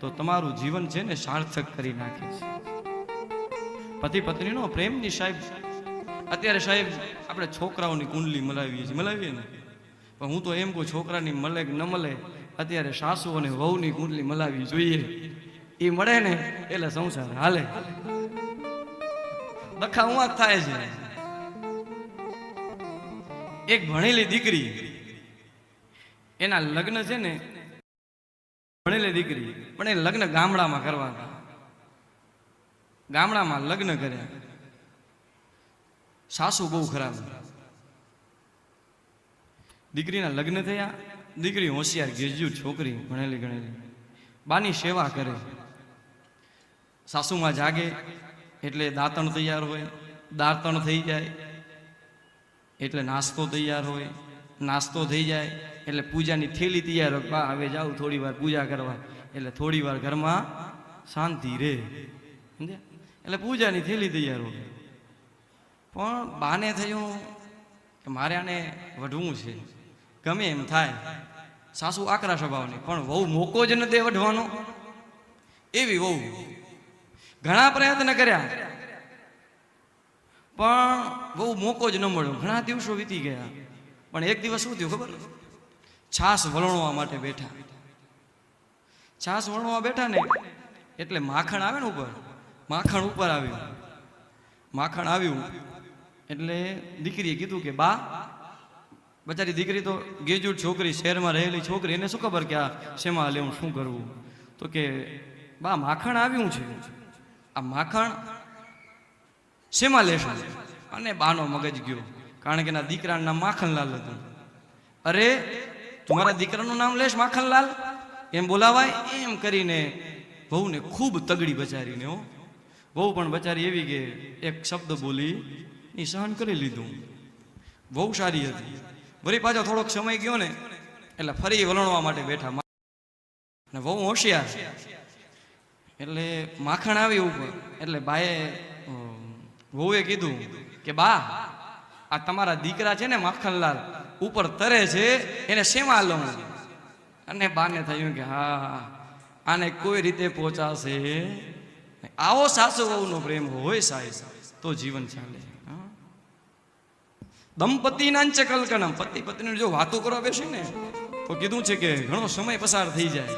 તો તમારું જીવન છે ને સાર્થક કરી નાખે છે. પતિ પત્નીનો પ્રેમની સાહેબ, અત્યારે સાહેબ આપણે છોકરાઓની કુંડલી મલાવીએ છીએ, મલાવીએ ને? પણ હું તો એમ કહું, છોકરાની મળે કે ન મળે અત્યારે સાસુ અને વહુની કુંડલી મલાવી જોઈએ. એ મળે ને, એટલે સંસાર હાલે. દખા ઉવાક થાય છે. એક ભણેલી દીકરી, એના લગ્ન છે ને, ભણેલી દીકરી પણ એ લગ્ન ગામડામાં કરવા ગામડામાં લગ્ન કર્યા. સાસુ બહુ ખરાબ. દીકરીના લગ્ન થયા. દીકરી હોશિયાર ગ્રેજ્યુએટ છોકરી ભણેલી ગણેલી. બાની સેવા કરે. સાસુમાં જાગે, એટલે દાંતણ તૈયાર હોય. દાંતણ થઈ જાય, એટલે નાસ્તો તૈયાર હોય. નાસ્તો થઈ જાય, એટલે પૂજાની થેલી તૈયાર બા, હવે જાઉં થોડી વાર પૂજા કરવા. એટલે થોડી વાર ઘરમાં શાંતિ રહે. સમજ્યા? એટલે પૂજાની થેલી તૈયાર હોય. પણ બાને થયું કે મારે આને વઢવું છે. ગમે એમ થાય. સાસુ આકરા સ્વભાવની, પણ વહુ મોકો જ નથી વઢવાનો. એવી વહુ. ઘણા પ્રયત્ન કર્યા. પણ બહુ મોકો જ ન મળ્યો. ઘણા દિવસો વીતી ગયા. પણ એક દિવસ શું થયું ખબર? છાસ વલણવા માટે બેઠા. છાસ વણવા બેઠા ને, એટલે માખણ આવે ને ઉપર. માખણ ઉપર આવ્યું. માખણ આવ્યું. એટલે દીકરીએ કીધું કે, બા, બચારી દીકરી તો ગ્રેજ્યુએટ છોકરી શહેરમાં રહેલી છોકરી, એને શું ખબર કે આ શેમાં લેવું શું કરવું તો કે, બા, માખણ આવ્યું છે. આ માખણ શેમાં લેશો અને બાનો મગજ ગયો, કારણ કે એના દીકરાનું નામ માખણલાલ હતું. અરે તમારા દીકરાનું નામ લેશ માખનલાલ એમ બોલાવાય, એમ કરીને વહુને ખૂબ તગડી બચારીને હો. વહુ પણ બચારી એવી કે એક શબ્દ બોલી એ સહન કરી લીધું. બહુ સારી હતી. વળી પાછો થોડોક સમય ગયો ને, એટલે ફરી વલણવા માટે બેઠા અને બહુ હોશિયાર. એટલે માખણ આવી ઉપર. એટલે બાએ વહુએ કીધું કે, બા, આ તમારા દીકરા છે ને માખણલાલ, ઉપર તરે છે, એને શેમાં લઉં અને બાને થયું કે, હા આને કોઈ રીતે પહોંચાશે આવો સાસુ વહુનો પ્રેમ હોય સાહેબ, તો જીવન ચાલે હા. દંપતી નાંચ કલકનમ પતિ પત્ની જો વાતો કરવા બેસી ને તો કીધું છે કે ઘણો સમય પસાર થઈ જાય.